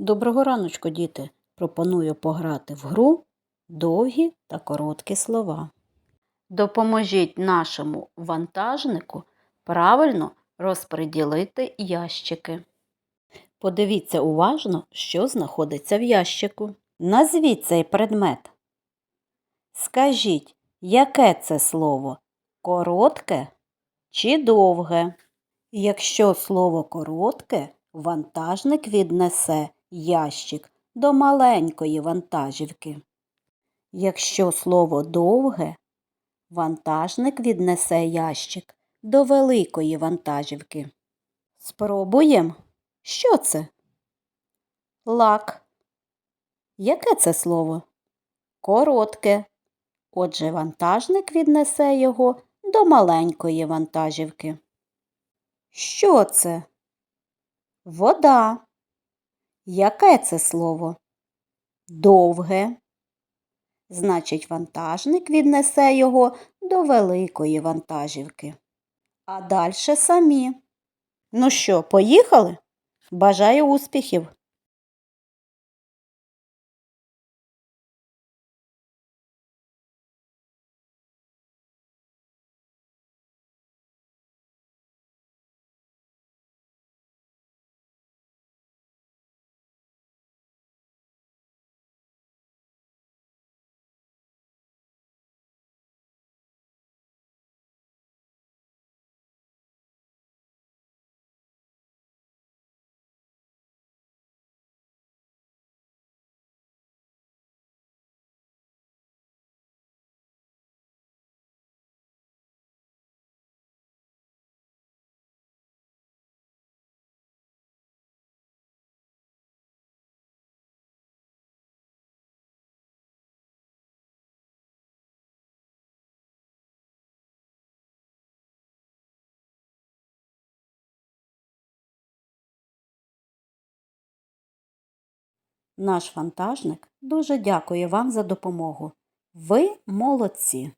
Доброго раночку, діти! Пропоную пограти в гру довгі та короткі слова. Допоможіть нашому вантажнику правильно розподілити ящики. Подивіться уважно, що знаходиться в ящику. Назвіть цей предмет. Скажіть, яке це слово? Коротке чи довге? Якщо слово коротке, вантажник віднесе ящик до маленької вантажівки. Якщо слово довге, вантажник віднесе ящик до великої вантажівки. Спробуємо. Що це? Лак. Яке це слово? Коротке. Отже, вантажник віднесе його до маленької вантажівки. Що це? Вода. Яке це слово? Довге. Значить, вантажник віднесе його до великої вантажівки. А далі самі. Ну що, поїхали? Бажаю успіхів! Наш вантажник дуже дякує вам за допомогу. Ви молодці!